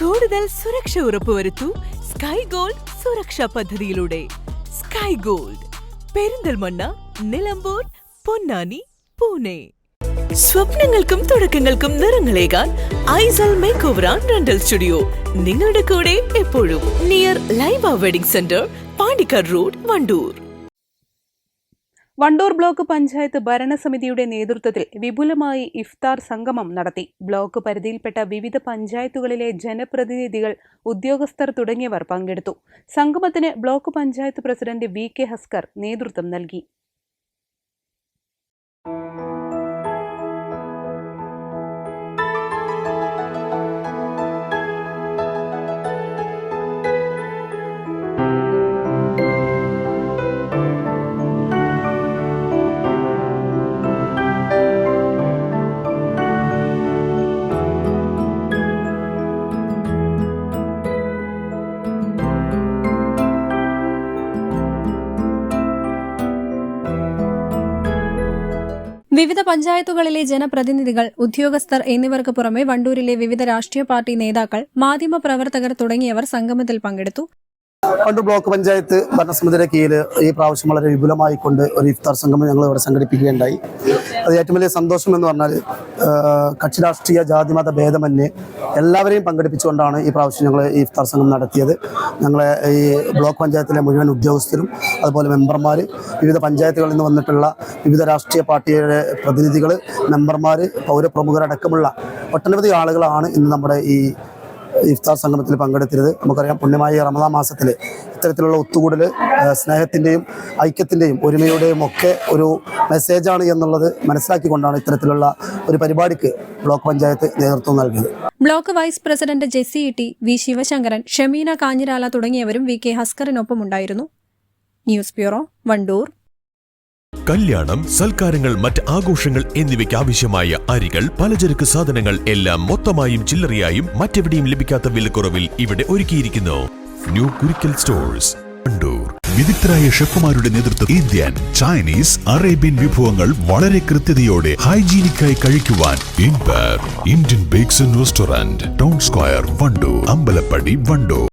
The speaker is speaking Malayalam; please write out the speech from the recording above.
കൂടുതൽ സുരക്ഷ ഉറപ്പുവരുത്തൂ സ്കൈ ഗോൾഡ് സുരക്ഷാ പദ്ധതിയിലൂടെ. Sky Gold Perinthalmanna Nilambur Ponnani Pune. സ്വപ്നങ്ങൾക്കും തുടക്കങ്ങൾക്കും നിറങ്ങളേകാൻ ഐസൽ make over and rental studio നിങ്ങളുടെ കൂടെ എപ്പോഴും near live wedding centre Pandikkad road Wandoor Wandoor block panchayat ഭരണസമിതിയുടെ നേതൃത്വത്തിൽ വിപുലമായി ഇഫ്താർ സംഗമം നടത്തി. ബ്ലോക്ക് പരിധിയിൽപ്പെട്ട വിവിധ പഞ്ചായത്തുകളിലെ ജനപ്രതിനിധികൾ ഉദ്യോഗസ്ഥർ തുടങ്ങിയവർ പങ്കെടുത്തു. സംഗമത്തിന് block panchayat president V K Haskar നേതൃത്വം നൽകി. വിവിധ പഞ്ചായത്തുകളിലെ ജനപ്രതിനിധികൾ ഉദ്യോഗസ്ഥർ എന്നിവർക്ക് പുറമെ വണ്ടൂരിലെ വിവിധ രാഷ്ട്രീയ പാർട്ടി നേതാക്കൾ മാധ്യമപ്രവർത്തകർ തുടങ്ങിയവർ സംഗമത്തിൽ പങ്കെടുത്തു. പണ്ട് ബ്ലോക്ക് പഞ്ചായത്ത് ഭരണസമിതിയുടെ കീഴിൽ ഈ പ്രാവശ്യം വളരെ വിപുലമായിക്കൊണ്ട് ഒരു ഇഫ്താർ സംഗമം ഞങ്ങൾ ഇവിടെ സംഘടിപ്പിക്കുകയുണ്ടായി. അത് ഏറ്റവും വലിയ സന്തോഷം എന്ന് പറഞ്ഞാൽ കക്ഷി രാഷ്ട്രീയ ജാതിമത ഭേദമന്യേ എല്ലാവരെയും പങ്കെടുപ്പിച്ചുകൊണ്ടാണ് ഈ പ്രാവശ്യം ഞങ്ങൾ ഈ ഇഫ്താർ സംഘം നടത്തിയത്. ഞങ്ങളെ ഈ ബ്ലോക്ക് പഞ്ചായത്തിലെ മുഴുവൻ ഉദ്യോഗസ്ഥരും അതുപോലെ മെമ്പർമാർ വിവിധ പഞ്ചായത്തുകളിൽ നിന്ന് വന്നിട്ടുള്ള വിവിധ രാഷ്ട്രീയ പാർട്ടിയുടെ പ്രതിനിധികൾ മെമ്പർമാർ പൗരപ്രമുഖരടക്കമുള്ള ഒട്ടനവധി ആളുകളാണ് ഇന്ന് നമ്മുടെ ഈ ഇഫ്താർ സംഗമത്തിൽ പങ്കെടുത്തിരുത് നമുക്കറിയാം പുണ്യമായ റമദാ മാസത്തിൽ ഇത്തരത്തിലുള്ള ഒത്തുകൂടൽ സ്നേഹത്തിന്റെയും ഐക്യത്തിന്റെയും ഒരുമയുടെയും ഒക്കെ ഒരു മെസ്സേജാണ് എന്നുള്ളത് മനസ്സിലാക്കിക്കൊണ്ടാണ് ഇത്തരത്തിലുള്ള ഒരു പരിപാടിക്ക് ബ്ലോക്ക് പഞ്ചായത്ത് നേതൃത്വം നൽകിയത്. Block vice president Jessy E V Sivasankaran Shameena Kanhirala തുടങ്ങിയവരും വി കെ ഹസ്കറിനൊപ്പമുണ്ടായിരുന്നു ന്യൂസ് ബ്യൂറോ വണ്ടൂർ. കല്യാണം സൽക്കാരങ്ങൾ മറ്റ് ആഘോഷങ്ങൾ എന്നിവയ്ക്ക് ആവശ്യമായ അരികൾ പലചരക്ക് സാധനങ്ങൾ എല്ലാം മൊത്തമായും ചില്ലറയായും മറ്റെവിടെയും ലഭിക്കാത്ത വിലക്കുറവിൽ ഇവിടെ ഒരുക്കിയിരിക്കുന്നു. New Kurikkal stores Kandoor. വിദഗ്ധരായ ഷെഫുമാരുടെ നേതൃത്വം ഇന്ത്യൻ ചൈനീസ് അറേബ്യൻ വിഭവങ്ങൾ വളരെ കൃത്യതയോടെ ഹൈജീനിക്കായി കഴിക്കുവാൻ ഇൻപർ Indian bakes and restaurant town square Wandoor Ambalappadi Wandoor.